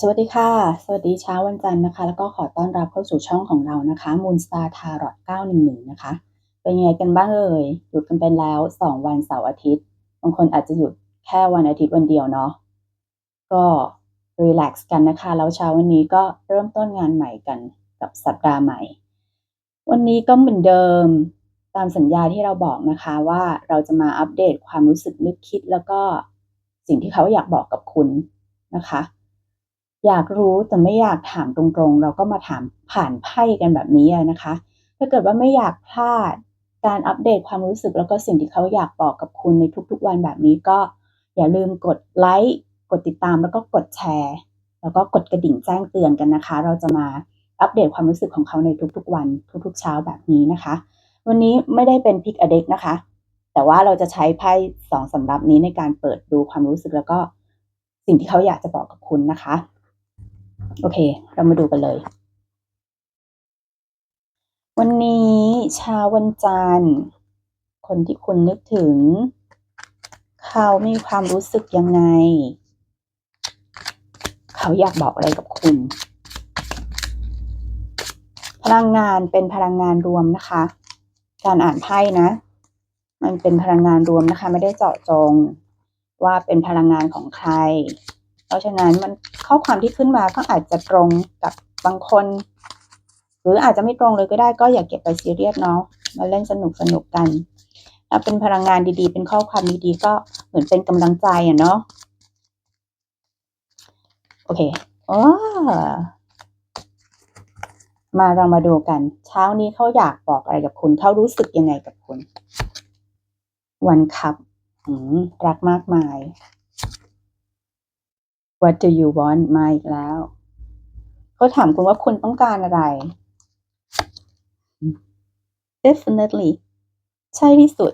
สวัสดีค่ะ สวัสดีเช้าวันจันทร์นะคะ แล้วก็ขอต้อนรับเข้าสู่ช่องของเรานะคะ Moonstar Tarot 911 นะคะ เป็นยังไงกันบ้างเอ่ย หยุดกันไปแล้ว 2 วันเสาร์อาทิตย์ บางคนอาจจะหยุดแค่วันอาทิตย์วันเดียวเนาะ ก็รีแลกซ์กันนะคะ แล้วเช้าวันนี้ก็เริ่มต้นงานใหม่กันกับสัปดาห์ใหม่ วันนี้ก็เหมือนเดิมตามสัญญาที่เราบอกนะคะว่าเราจะมาอัปเดตความรู้สึกนึกคิดแล้วก็สิ่งที่เขาอยากบอกกับคุณนะคะ อยากรู้แต่ไม่อยากถามตรงๆ เราก็มาถามผ่านไพ่กันแบบนี้นะคะ ถ้าเกิดว่าไม่อยากพลาดการอัปเดตความรู้สึกแล้วก็สิ่งที่เขาอยากบอกกับคุณในทุกๆวันแบบนี้ก็อย่าลืมกดไลค์กดติดตามแล้วก็กดแชร์ แล้วก็กดกระดิ่งแจ้งเตือนกันนะคะ เราจะมาอัปเดตความรู้สึกของเขาในทุกๆวันทุกๆเช้าแบบนี้นะคะ วันนี้ไม่ได้เป็นพิกอเด็กนะคะ แต่ว่าเราจะใช้ไพ่สองสำรับนี้ในการเปิดดูความรู้สึกแล้วก็สิ่งที่เขาอยากจะบอกกับคุณนะคะ โอเค เรามาดูกันเลย วันนี้เช้าวันจันทร์คนที่คุณนึกถึง เขามีความรู้สึกยังไง เขาอยากบอกอะไรกับคุณ พลังงานเป็นพลังงานรวมนะคะ การอ่านไพ่นะ มันเป็นพลังงานรวมนะคะ ไม่ได้เจาะจงว่าเป็นพลังงานของใคร เพราะฉะนั้นมันข้อความที่ขึ้นมาก็อาจจะตรงกับบางคน หรืออาจจะไม่ตรงเลยก็ได้ก็อย่าเก็บไปซีเรียสเนาะมาเล่นสนุกสนุกกันถ้าเป็นพลังงานดีๆ เป็นข้อความดีๆ ก็เหมือนเป็นกำลังใจอะเนาะโอเคโอ้มาเรามาดูกัน เช้านี้เขาอยากบอกอะไรกับคุณเขารู้สึกยังไงกับคุณ วันคับรักมากมาย What do you want มาอีกแล้ว เขาถามคุณว่าคุณต้องการอะไร Definitely ใช่ที่สุด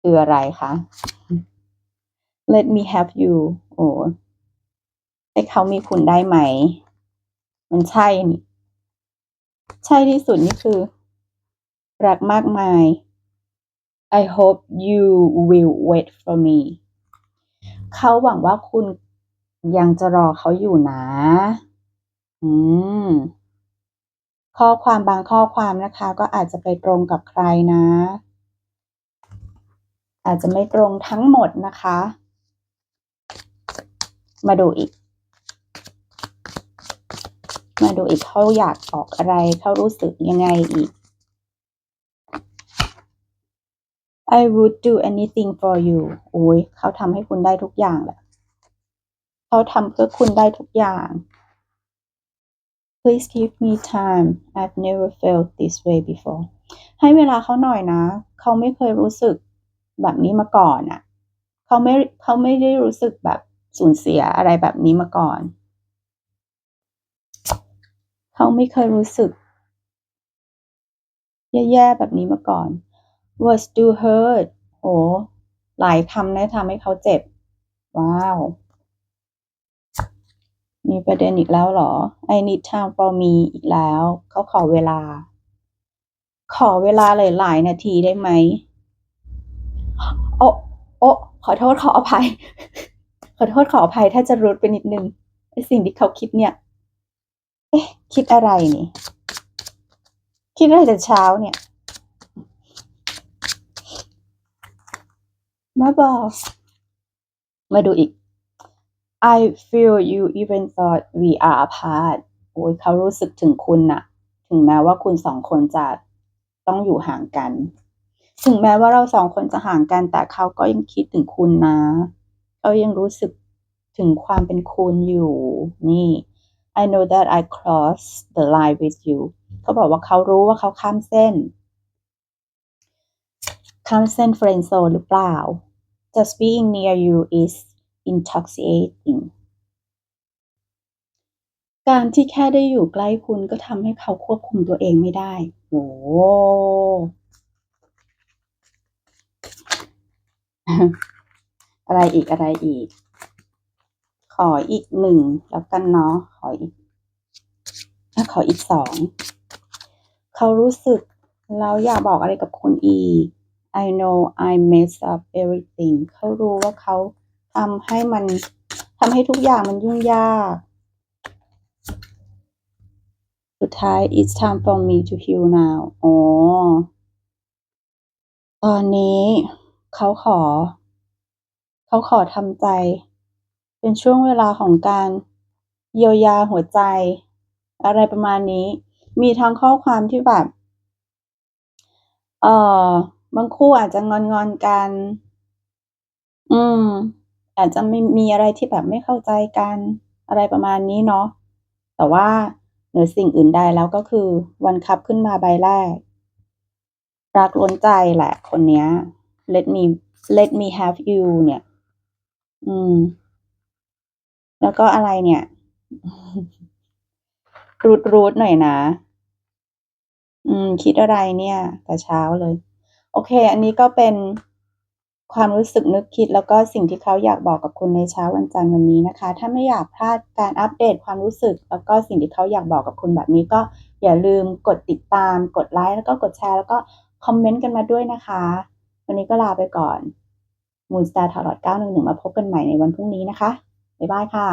คืออะไรคะ Let me have you โอ้ให้เขามีคุณได้ไหม มันใช่นี่ ใช่ที่สุดนี่คือ รักมากมาย I hope you will wait for me เขาหวังว่าคุณ ยังจะรอเขาอยู่นะ อืม ข้อความบางข้อความนะคะ ก็อาจจะไปตรงกับใครนะ อาจจะไม่ตรงทั้งหมดนะคะ มาดูอีก มาดูอีกเขาอยากบอกอะไรเขารู้สึกยังไงอีก I would do anything for you โอ้ยเขาทำให้คุณได้ทุกอย่างแหละ เขาทำเพื่อคุณได้ทุกอย่าง Please give me time I've never felt this way before ให้เวลาเขาหน่อยนะ เขาไม่เคยรู้สึกแบบนี้มาก่อนอะ่ะ เขาไม่เขาไม่ได้รู้สึกแบบสูญเสียอะไรแบบนี้มาก่อน เขาไม่เคยรู้สึก แย่ๆแบบนี้มาก่อน was do hurt โอ้หลายคำนะทำให้เขาเจ็บ ว้าว มีประเด็นอีกแล้วเหรอ I need time for me อีกแล้ว เขาขอเวลา ขอเวลาหลายๆนาทีได้ไหม โอ้โอ้ขอโทษขออภัย ขอโทษขออภัยถ้าจะรุดไปนิดนึงไอสิ่งที่เขาคิดเนี่ย เอ๊ะ คิดอะไรนี่ คิดอะไรแต่เช้าเนี่ยมาบอก มาดูอีก I feel you even thought we are apart โอ้ยเขารู้สึกถึงคุณนะถึงแม้ว่าคุณสองคนจะต้องอยู่ห่างกัน ถึงแม้ว่าเราสองคนจะห่างกัน แต่เขาก็ยังคิดถึงคุณนะเขายังรู้สึกถึงความเป็นคุณอยู่ นี่ I know that I crossed the line with you เขาบอกว่าเขารู้ว่าเขาข้ามเส้น ข้ามเส้นเฟรนด์โซหรือเปล่า Just being near you is intoxicating การที่แค่ได้อยู่ใกล้คุณก็ทำให้เขาควบคุมตัวเองไม่ได้โอ้อะไรอีกอะไรอีก ขออีกหนึ่งแล้วกันเนาะขออีกขออีกสองเขารู้สึกแล้วอยากบอกอะไรกับคุณอีก I know I mess up everything เขารู้ว่าเขา ทำให้มันทำให้ทุกอย่างมันยุ่งยาก สุดท้าย it's time for me to heal now อ๋อ ตอนนี้เขาขอ เขาขอทำใจ เป็นช่วงเวลาของการเยียวยาหัวใจ อะไรประมาณนี้ มีทั้งข้อความที่แบบ เอ่อบางคู่อาจจะงอนงอนกัน อืม อาจจะไม่มีอะไรที่แบบไม่เข้าใจกันอะไรประมาณนี้เนาะแต่ว่าเหนือสิ่งอื่นใดแล้วก็คือวันคัพขึ้นมาใบแรก รักล้นใจแหละคนเนี้ย let me let me have you เนี่ย อืม แล้วก็อะไรเนี่ย รูดรูดหน่อยนะ อืม คิดอะไรเนี่ย แต่เช้าเลย โอเค อันนี้ก็เป็น ความรู้สึกนึกคิดแล้วก็สิ่งที่เขาอยากบอกกับคุณในเช้าวันจันทร์วันนี้นะคะ ถ้าไม่อยากพลาดการอัปเดตความรู้สึก แล้วก็สิ่งที่เขาอยากบอกกับคุณแบบนี้ก็อย่าลืมกดติดตาม กดไลค์แล้วก็กดแชร์แล้วก็คอมเมนต์กันมาด้วยนะคะ วันนี้ก็ลาไปก่อนมูนสตาร์ทาร์ด911มาพบกันใหม่ในวันพรุ่งนี้นะคะบ๊ายบายค่ะ